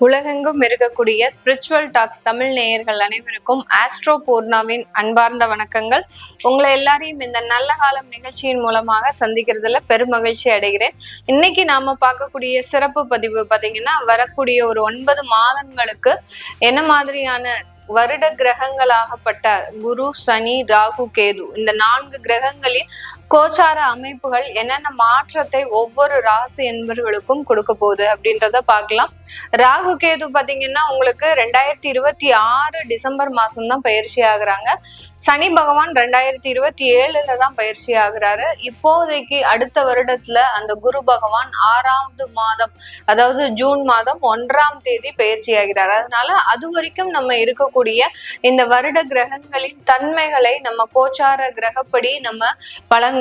உலகெங்கும் இருக்கக்கூடிய spiritual tax Tamil நேயர்கள் அனைவருக்கும் ஆஸ்ட்ரோ பூர்ணாவின் அன்பார்ந்த வணக்கங்கள். உங்களை எல்லாரையும் இந்த நல்ல காலம் நிகழ்ச்சியின் மூலமாக சந்திக்கிறதுல பெருமகிழ்ச்சி அடைகிறேன். இன்னைக்கு நாம பார்க்கக்கூடிய சிறப்பு பதிவு பாத்தீங்கன்னா வரக்கூடிய ஒரு ஒன்பது மாதங்களுக்கு என்ன மாதிரியான வருட கிரகங்களாகப்பட்ட குரு சனி ராகு கேது இந்த நான்கு கிரகங்களின் கோச்சார அமைப்புகள் என்னென்ன மாற்றத்தை ஒவ்வொரு ராசி என்பவர்களுக்கும் கொடுக்க போகுது அப்படின்றத பார்க்கலாம். ராகு கேது பாத்தீங்கன்னா உங்களுக்கு ரெண்டாயிரத்தி இருபத்தி ஆறு டிசம்பர் மாசம் தான் பயிற்சி ஆகுறாங்க. சனி பகவான் ரெண்டாயிரத்தி இருபத்தி ஏழுல தான் பயிற்சி ஆகுறாரு. இப்போதைக்கு அடுத்த வருடத்துல அந்த குரு பகவான் ஆறாவது மாதம் அதாவது ஜூன் மாதம் ஒன்றாம் தேதி பயிற்சி ஆகிறார். அதனால அது வரைக்கும் நம்ம இருக்கக்கூடிய இந்த வருட கிரகங்களின் தன்மைகளை நம்ம கோச்சார கிரகப்படி நம்ம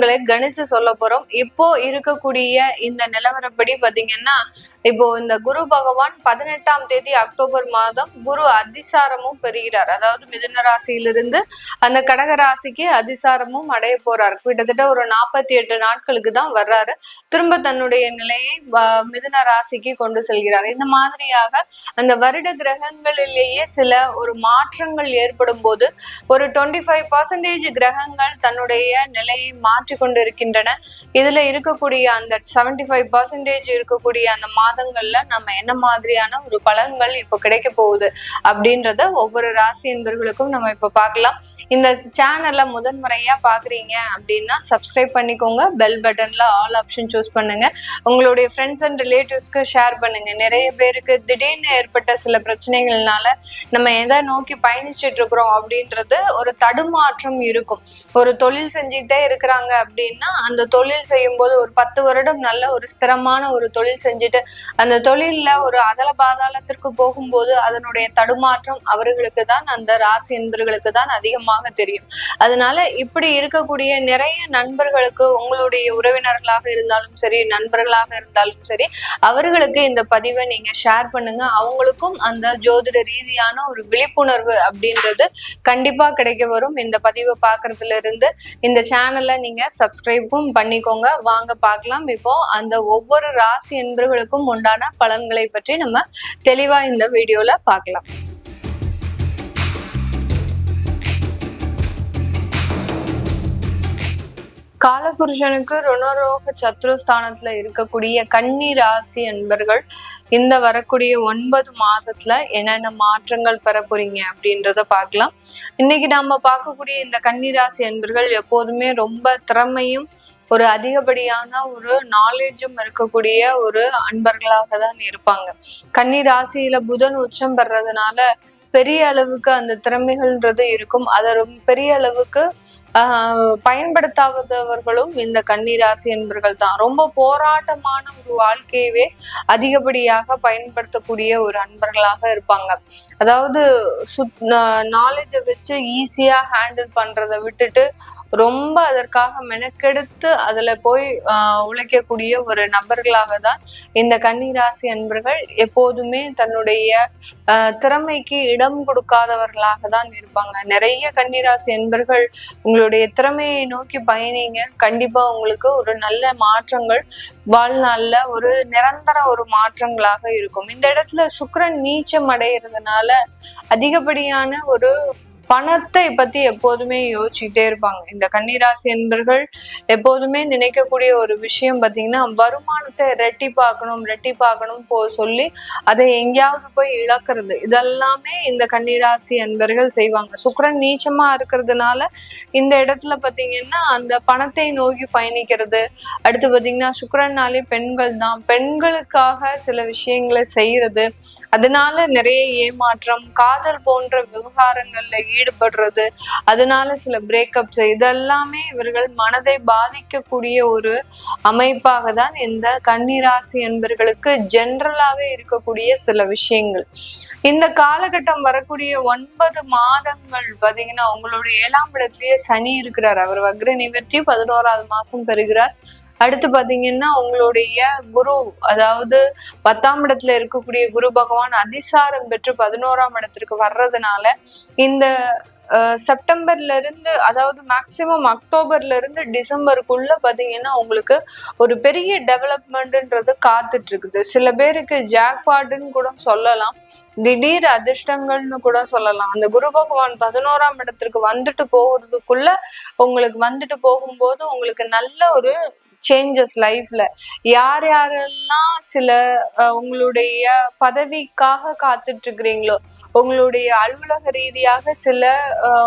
பலன்களை கணிச்சு சொல்ல போறோம். இப்போ இருக்கக்கூடிய இந்த நிலவரப்படி பாத்தீங்கன்னா இப்போ இந்த குரு பகவான் பதினெட்டாம் தேதி அக்டோபர் மாதம் குரு அதிசாரமும் பெறுகிறார். அதாவது மிதுன ராசியிலிருந்து அந்த கடக ராசிக்கு அதிசாரமும் அடைய போறார். கிட்டத்தட்ட ஒரு நாற்பத்தி எட்டு நாட்களுக்கு தான் வர்றாரு. திரும்ப தன்னுடைய நிலையை வ- மிதுன ராசிக்கு கொண்டு செல்கிறார். இந்த மாதிரியாக அந்த வருட கிரகங்களிலேயே சில ஒரு மாற்றங்கள் ஏற்படும் போது ஒரு டுவெண்ட்டி ஃபைவ் பர்சன்டேஜ் கிரகங்கள் தன்னுடைய நிலையை மாற்ற கொண்டு இருக்கின்றன இதுல இருக்கக்கூடிய அந்த செவன்டி ஃபைவ் பர்சன்டேஜ் இருக்கக்கூடிய அந்த மாதங்கள்ல நம்ம என்ன மாதிரியான ஒரு பலன்கள் இப்போ கிடைக்க போகுது அப்படின்றத ஒவ்வொரு ராசி என்பர்களுக்கும் நம்ம இப்ப பார்க்கலாம். இந்த சேனல்ல முதன்முறையா பாக்குறீங்க அப்படின்னா சப்ஸ்கிரைப் பண்ணிக்கோங்க. பெல் பட்டன்ல ஆல் ஆப்ஷன் சூஸ் பண்ணுங்க. உங்களுடைய ஃப்ரெண்ட்ஸ் அண்ட் ரிலேட்டிவ்ஸ்க்கு ஷேர் பண்ணுங்க. நிறைய பேருக்கு திடீர்னு ஏற்பட்ட சில பிரச்சனைகள்னால நம்ம எதை நோக்கி பயணிச்சுட்டு இருக்கிறோம் அப்படின்றது ஒரு தடுமாற்றம் இருக்கும். ஒரு தொழில் செஞ்சுக்கிட்டே இருக்கிறாங்க அப்படின்னா அந்த தொழில் செய்யும் போது ஒரு பத்து வருடம் நல்ல ஒரு ஸ்திரமான ஒரு தொழில் செஞ்சுட்டு அந்த தொழில்ல ஒரு அதல பாதாளத்திற்கு போகும்போது அதனுடைய தடுமாற்றம் அவர்களுக்கு தான் அந்த ராசி என்பர்களுக்கு தான் அதிகமாக தெரியும். அதனால இப்படி இருக்கக்கூடிய நிறைய நண்பர்களுக்கு உங்களுடைய உறவினர்களாக இருந்தாலும் சரி நண்பர்களாக இருந்தாலும் சரி அவர்களுக்கு இந்த பதிவை நீங்க ஷேர் பண்ணுங்க. அவங்களுக்கும் அந்த ஜோதிட ரீதியான ஒரு விழிப்புணர்வு அப்படின்றது கண்டிப்பா கிடைக்க வரும். இந்த பதிவை பார்க்கறதுல இருந்து இந்த சேனலை நீங்க சப்ஸ்கிரைபும் பண்ணிக்கோங்க. வாங்க பார்க்கலாம். இப்போ அந்த ஒவ்வொரு ராசி என்பர்களுக்கும் உண்டான பலன்களை பற்றி நம்ம தெளிவா இந்த வீடியோல பார்க்கலாம். காலபுருஷனுக்கு ருணரோக சத்ருஸ்தானத்துல இருக்கக்கூடிய கன்னி ராசி என்பர்கள் இந்த வரக்கூடிய ஒன்பது மாதத்துல என்னென்ன மாற்றங்கள் பெற போறீங்க அப்படின்றத பார்க்கலாம். இன்னைக்கு நாம பார்க்கக்கூடிய இந்த கன்னி ராசி என்பர்கள் எப்போதுமே ரொம்ப திறமையும் ஒரு அதிகப்படியான ஒரு நாலேஜும் இருக்கக்கூடிய ஒரு அன்பர்களாக தான் இருப்பாங்க. கன்னி ராசியில புதன் உச்சம் பெறதுனால பெரிய அளவுக்கு அந்த திறமைகள்ன்றது இருக்கும். அதை ரொம்ப பெரிய அளவுக்கு பயன்படுத்தாதவர்களும் இந்த கன்னிராசி என்பர்கள் தான் ரொம்ப போராட்டமான ஒரு வாழ்க்கையவே அதிகப்படியாக பயன்படுத்தக்கூடிய ஒரு அன்பர்களாக இருப்பாங்க. அதாவது சுத் நாலேஜை வச்சு ஈஸியா ஹேண்டில் பண்றதை விட்டுட்டு ரொம்ப அதற்காக மெனக்கெடுத்து அதுல போய் உழைக்கக்கூடிய ஒரு நபர்களாக தான் இந்த கன்னிராசி அன்பர்கள் எப்போதுமே தன்னுடைய திறமைக்கு இடம் கொடுக்காதவர்களாக தான் இருப்பாங்க. நிறைய கன்னிராசி அன்பர்கள் உங்களுடைய திறமையை நோக்கி பயணிங்க. கண்டிப்பா உங்களுக்கு ஒரு நல்ல மாற்றங்கள் வாழ்நாள்ல ஒரு நிரந்தர ஒரு மாற்றங்களாக இருக்கும். இந்த இடத்துல சுக்கிரன் நீச்சம் அடைகிறதுனால அதிகப்படியான ஒரு பணத்தை பத்தி எப்போதுமே யோசிச்சுட்டே இருப்பாங்க. இந்த கன்னிராசி என்பர்கள் எப்போதுமே நினைக்கக்கூடிய ஒரு விஷயம் பாத்தீங்கன்னா வருமானத்தை ரெட்டிப்பாக்கணும் ரெட்டிப்பாக்கணும் போ சொல்லி அதை எங்கேயாவது போய் இழக்கிறது. இதெல்லாமே இந்த கன்னிராசி அன்பர்கள் செய்வாங்க. சுக்கரன் நீச்சமா இருக்கிறதுனால இந்த இடத்துல பாத்தீங்கன்னா அந்த பணத்தை நோக்கி பயணிக்கிறது. அடுத்து பாத்தீங்கன்னா சுக்கரன்னாலே பெண்கள் தான். பெண்களுக்காக சில விஷயங்களை செய்யறது. அதனால நிறைய ஏமாற்றம் காதல் போன்ற விவகாரங்கள்ல ஈடுபடுறது. அதனால சில பிரேக்கப்ஸ் இதெல்லாமே இவர்கள் மனதை பாதிக்கக்கூடிய ஒரு அமைப்பாக தான் இந்த கன்னிராசி என்பர்களுக்கு ஜென்ரலாகவே இருக்கக்கூடிய சில விஷயங்கள். இந்த காலகட்டம் வரக்கூடிய ஒன்பது மாதங்கள் பார்த்தீங்கன்னா உங்களுடைய ஏழாம் இடத்திலேயே சனி இருக்கிறார். அவர் வக்ர நிவர்த்தி பதினோராவது மாசம் பெறுகிறார். அடுத்து பாத்தீங்கன்னா உங்களுடைய குரு அதாவது பத்தாம் இடத்துல இருக்கக்கூடிய குரு பகவான் அதிசாரம் பெற்று பதினோராம் இடத்திற்கு வர்றதுனால இந்த செப்டம்பர்ல இருந்து அதாவது மேக்சிமம் அக்டோபர்ல இருந்து டிசம்பருக்குள்ள பாத்தீங்கன்னா உங்களுக்கு ஒரு பெரிய டெவலப்மெண்ட்ன்றது காத்துட்டு இருக்குது சில பேருக்கு ஜாக்பாட்னு கூட சொல்லலாம். திடீர் அதிர்ஷ்டங்கள்னு கூட சொல்லலாம். அந்த குரு பகவான் பதினோராம் இடத்திற்கு வந்துட்டு போகிறதுக்குள்ள உங்களுக்கு வந்துட்டு போகும்போது உங்களுக்கு நல்ல ஒரு சேஞ்சஸ் லைஃப்ல யார் யாரெல்லாம் சில உங்களுடைய பதவிக்காக காத்துட்டு இருக்கிறீங்களோ உங்களுடைய அலுவலக ரீதியாக சில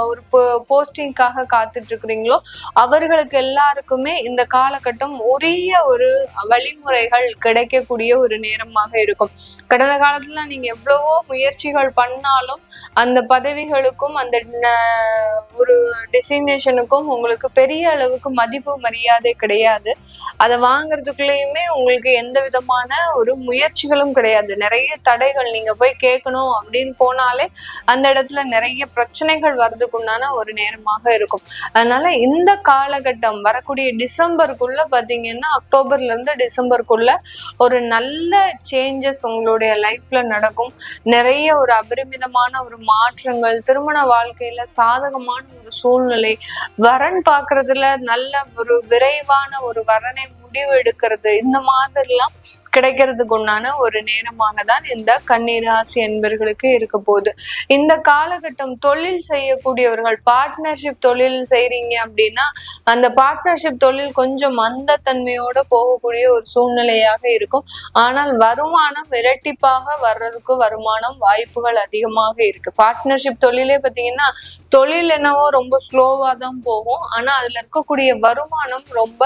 ஒரு போஸ்டிங்காக காத்துட்டு இருக்கிறீங்களோ அவர்களுக்கு எல்லாருக்குமே இந்த காலகட்டம் உரிய ஒரு வழிமுறைகள் கிடைக்கக்கூடிய ஒரு நேரமாக இருக்கும். கடந்த காலத்துல நீங்க எவ்வளவோ முயற்சிகள் பண்ணாலும் அந்த பதவிகளுக்கும் அந்த ந- ஒரு டெசிக்னேஷனுக்கும் உங்களுக்கு பெரிய அளவுக்கு மதிப்பு மரியாதை கிடையாது. அதை வாங்குறதுக்குள்ளயுமே உங்களுக்கு எந்த விதமான ஒரு முயற்சிகளும் கிடையாது. நிறைய தடைகள் நீங்க போய் கேட்கணும் அப்படின்னு போனாலே அந்த இடத்துல நிறைய பிரச்சனைகள் வர்றதுக்குண்டான ஒரு நேரமாக இருக்கும். அதனால இந்த காலகட்டம் வரக்கூடிய டிசம்பருக்குள்ள பாத்தீங்கன்னா அக்டோபர்ல இருந்து டிசம்பருக்குள்ள ஒரு நல்ல சேஞ்சஸ் உங்களுடைய லைஃப்ல நடக்கும். நிறைய ஒரு அபரிமிதமான ஒரு மாற்றங்கள் திருமண வாழ்க்கையில சாதகமான ஒரு சூழ்நிலை வரன் பாக்குறதுல நல்ல ஒரு விரைவான ஒரு வரனை முடிவு எடுக்கிறது இந்த மாதிரிலாம் கிடைக்கிறதுக்கு உண்டான ஒரு நேரமாக தான் இந்த கன்னிராசி என்பர்களுக்கு இருக்க போகுது. இந்த காலகட்டம் தொழில் செய்யக்கூடியவர்கள் பார்ட்னர்ஷிப் தொழில் செய்றீங்க அப்படின்னா அந்த பார்ட்னர்ஷிப் தொழில் கொஞ்சம் மந்த தன்மையோட போகக்கூடிய ஒரு சூழ்நிலையாக இருக்கும். ஆனால் வருமானம் இரட்டிப்பாக வர்றதுக்கு வருமானம் வாய்ப்புகள் அதிகமாக இருக்கு. பார்ட்னர்ஷிப் தொழிலே பார்த்தீங்கன்னா தொழில் என்னவோ ரொம்ப ஸ்லோவா தான் போகும். ஆனா அதுல இருக்கக்கூடிய வருமானம் ரொம்ப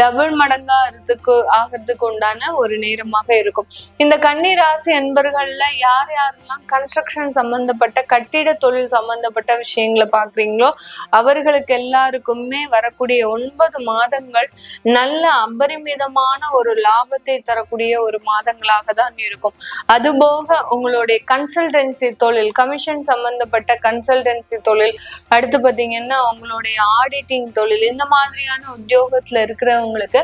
டபுள் மடங்கா இருக்கிறதுக்கு ஆகிறதுக்கு உண்டான ஒரு நேரமாக இருக்கும். இந்த கன்னி ராசி அன்பர்கள்ல யார் யாரெல்லாம் கன்ஸ்ட்ரக்ஷன் சம்பந்தப்பட்ட கட்டிட தொழில் சம்பந்தப்பட்ட விஷயங்களை பாக்குறீங்களோ அவர்களுக்கு எல்லாருக்குமே வரக்கூடிய ஒன்பது மாதங்கள் நல்ல அபரிமிதமான ஒரு லாபத்தை தரக்கூடிய ஒரு மாதங்களாக தான் இருக்கும். அதுபோக உங்களுடைய கன்சல்டன்சி தொழில் கமிஷன் சம்பந்தப்பட்ட கன்சல்டன்சி தொழில் அடுத்து பாத்தீங்கன்னா உங்களுடைய ஆடிட்டிங் தொழில் இந்த மாதிரியான உத்தியோகத்துல இருக்கிறவங்களுக்கு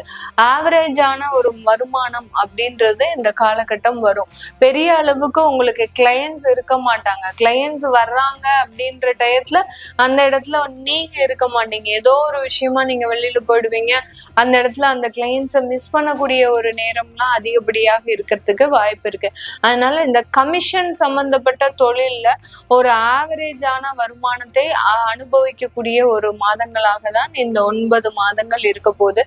ஆவரேஜான ஒரு வருமானம் அப்படின்றது இந்த காலகட்டம் வரும். பெரிய அளவுக்கு உங்களுக்கு கிளையன்ஸ் இருக்க மாட்டாங்க. கிளையன்ஸ் வர்றாங்க அப்படின்ற டயத்துல அந்த இடத்துல நீங்க இருக்க மாட்டீங்க. ஏதோ ஒரு விஷயமா நீங்க வெளியில போயிடுவீங்க. அந்த இடத்துல அந்த கிளையன்ஸை மிஸ் பண்ணக்கூடிய ஒரு நேரம்லாம் அதிகப்படியாக இருக்கிறதுக்கு வாய்ப்பு இருக்கு. அதனால இந்த கமிஷன் சம்பந்தப்பட்ட தொழில்ல ஒரு ஆவரேஜான வருமானத்தை அனுபவிக்கக்கூடிய ஒரு மாதங்களாக தான் இந்த ஒன்பது மாதங்கள் இருக்க போது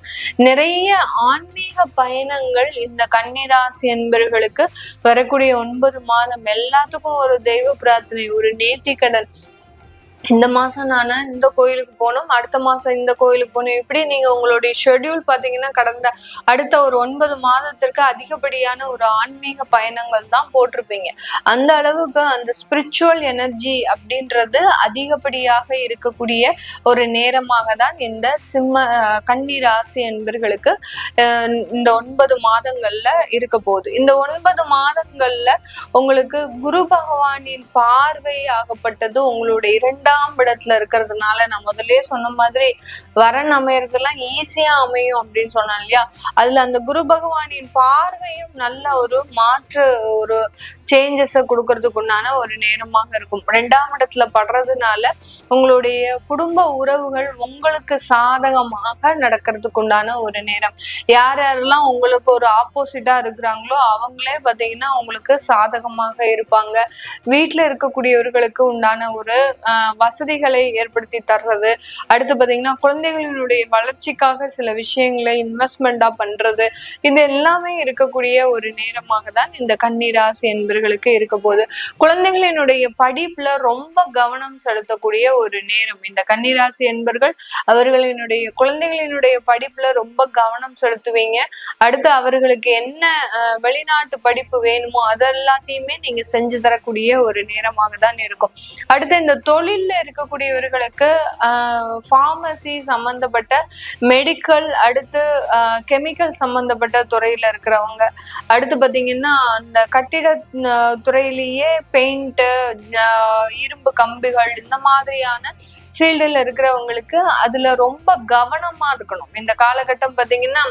நிறைய ஆன்மீக பயணங்கள் இந்த கன்னிராசி என்பவர்களுக்கு வரக்கூடிய ஒன்பது மாதம் எல்லாத்துக்கும் ஒரு தெய்வ பிரார்த்தனை ஒரு நேர்த்திக்கடன் இந்த மாசம் நான் இந்த கோயிலுக்கு போகணும் அடுத்த மாசம் இந்த கோயிலுக்கு போகணும். இப்படி நீங்க உங்களுடைய ஷெட்யூல் பாத்தீங்கன்னா கடந்த அடுத்த ஒரு ஒன்பது மாதத்திற்கு அதிகப்படியான ஒரு ஆன்மீக பயணங்கள் தான் போட்டிருப்பீங்க. அந்த அளவுக்கு அந்த ஸ்பிரிச்சுவல் எனர்ஜி அப்படின்றது அதிகப்படியாக இருக்கக்கூடிய ஒரு நேரமாக தான் இந்த சிம்ம கன்னி ராசி என்பர்களுக்கு இந்த ஒன்பது மாதங்கள்ல இருக்க போகுது. இந்த ஒன்பது மாதங்கள்ல உங்களுக்கு குரு பகவானின் பார்வை ஆகப்பட்டது உங்களுடைய இரண்டு எட்டாம் இடத்துல இருக்கிறதுனால நான் முதல்லயே சொன்ன மாதிரி வரன் அமையறதெல்லாம் ஈஸியா அமையும் அப்படின்னு சொன்னேன் இல்லையா? அதுல அந்த குரு பகவானின் பார்வையும் நல்ல ஒரு மாற்று ஒரு சேஞ்சஸை கொடுக்கறதுக்கு உண்டான ஒரு நேரமாக இருக்கும். ரெண்டாம் இடத்துல படுறதுனால உங்களுடைய குடும்ப உறவுகள் உங்களுக்கு சாதகமாக நடக்கிறதுக்கு உண்டான ஒரு நேரம். யார் யாரெல்லாம் உங்களுக்கு ஒரு ஆப்போசிட்டா இருக்கிறாங்களோ அவங்களே பார்த்தீங்கன்னா உங்களுக்கு சாதகமாக இருப்பாங்க. வீட்டில் இருக்கக்கூடியவர்களுக்கு உண்டான ஒரு ஆஹ், வசதிகளை ஏற்படுத்தி தர்றது. அடுத்து பார்த்தீங்கன்னா குழந்தைகளினுடைய வளர்ச்சிக்காக சில விஷயங்களை இன்வெஸ்ட்மெண்டா பண்றது. இது எல்லாமே இருக்கக்கூடிய ஒரு நேரமாக தான் இந்த கன்னிராசி என்பர்களுக்கு இருக்க போகுது குழந்தைகளினுடைய படிப்புல ரொம்ப கவனம் செலுத்தக்கூடிய ஒரு நேரம். இந்த கன்னிராசி என்பர்கள் அவர்களினுடைய குழந்தைகளினுடைய படிப்புல ரொம்ப கவனம் செலுத்துவீங்க. அடுத்து அவர்களுக்கு என்ன வெளிநாட்டு படிப்பு வேணுமோ அது எல்லாத்தையுமே நீங்க செஞ்சு தரக்கூடிய ஒரு நேரமாக தான் இருக்கும். அடுத்து இந்த தொழில்ல இருக்கக்கூடியவர்களுக்கு ஃபார்மசி சம்பந்தப்பட்ட மெடிக்கல் அடுத்து கெமிக்கல் சம்பந்தப்பட்ட துறையில இருக்கிறவங்க. அடுத்து பாத்தீங்கன்னா அந்த கட்டிட துறையிலேயே பெயிண்ட்டு இரும்பு கம்பிகள் இந்த மாதிரியான ஃபீல்டில் இருக்கிறவங்களுக்கு அதுல ரொம்ப கவனமா இருக்கணும். இந்த காலகட்டம் பார்த்தீங்கன்னா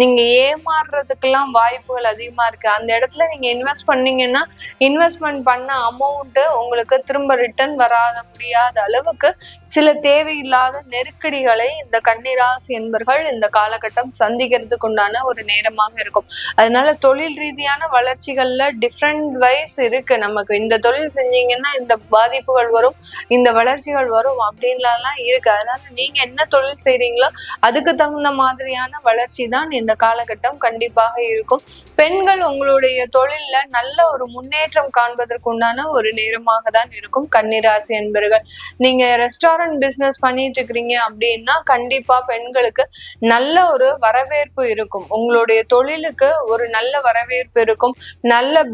நீங்க ஏமாறுறதுக்கெல்லாம் வாய்ப்புகள் அதிகமா இருக்கு. அந்த இடத்துல நீங்க இன்வெஸ்ட் பண்ணீங்கன்னா இன்வெஸ்ட்மெண்ட் பண்ண அமௌண்ட் உங்களுக்கு திரும்ப ரிட்டர்ன் வராத முடியாத அளவுக்கு சில தேவையில்லாத நெருக்கடிகளை இந்த கன்னிராசி என்பர்கள் இந்த காலகட்டம் சந்திக்கிறதுக்கு உண்டான ஒரு நேரமாக இருக்கும். அதனால தொழில் ரீதியான வளர்ச்சிகள்ல டிஃப்ரெண்ட் வைஸ் இருக்கு. நமக்கு இந்த தொழில் செஞ்சீங்கன்னா இந்த பாதிப்புகள் வரும் இந்த வளர்ச்சிகள் வரும் அப்படின்லாம் இருக்கு. அதனால நீங்க என்ன தொழில் செய்றீங்களோ அதுக்கு தகுந்த மாதிரியான வளர்ச்சி தான் இந்த காலகட்டம் கண்டிப்பாக இருக்கும். பெண்கள் உங்களுடைய தொழில்ல நல்ல ஒரு முன்னேற்றம் காண்பதற்கு உண்டான ஒரு நேரமாக தான் இருக்கும் கன்னிராசி என்பர்கள் நீங்க ரெஸ்டாரண்ட் பிசினஸ் பண்ணிட்டு இருக்கிறீங்க அப்படின்னா கண்டிப்பா பெண்களுக்கு நல்ல ஒரு வரவேற்பு இருக்கும். உங்களுடைய தொழிலுக்கு ஒரு நல்ல வரவேற்பு இருக்கும். நல்ல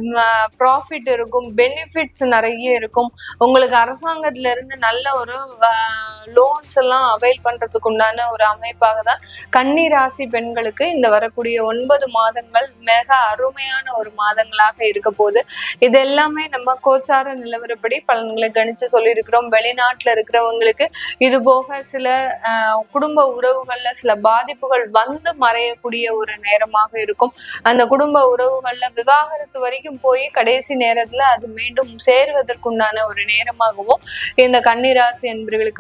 ப்ராஃபிட் இருக்கும். பெனிஃபிட்ஸ் நிறைய இருக்கும். உங்களுக்கு அரசாங்கத்துல இருந்து நல்ல ஒரு லோன்ஸ் எல்லாம் அவைல் பண்றதுக்கு உண்டான ஒரு அமைப்பாக தான் கன்னி ராசி பெண்களுக்கு இந்த வரக்கூடிய ஒன்பது மாதங்கள் மிக அருமையான ஒரு மாதங்களாக இருக்க போகுது. இது எல்லாமே நம்ம கோச்சார நிலவரப்படி பலன்களை கணிச்சு சொல்லியிருக்கிறோம். வெளிநாட்டுல இருக்கிறவங்களுக்கு இது போக சில ஆஹ், குடும்ப உறவுகள்ல சில பாதிப்புகள் வந்து மறையக்கூடிய ஒரு நேரமாக இருக்கும். அந்த குடும்ப உறவுகள்ல விவாகரத்து வரைக்கும் போய் கடைசி நேரத்துல அது மீண்டும் சேருவதற்குண்டான ஒரு நேரமாகவும் இந்த கன்னிராசி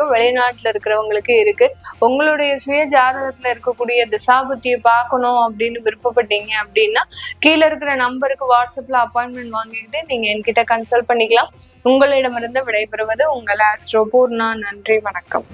இருக்கு வெளிநாட்டுல இருக்கிறவங்களுக்கு இருக்கு. உங்களுடைய சுய ஜாதகத்துல இருக்கக்கூடிய திசாபுத்தியை பார்க்கணும் அப்படின்னு விருப்பப்பட்டீங்க அப்படின்னா கீழே இருக்கிற நம்பருக்கு வாட்ஸ்அப்ல அப்பாயின்மெண்ட் வாங்கிக்கிட்டு நீங்க என்கிட்ட கன்சல்ட் பண்ணிக்கலாம். உங்களிடமிருந்து விடைபெறுவது உங்கள் ஆஸ்ட்ரோ பூர்ணா. நன்றி வணக்கம்.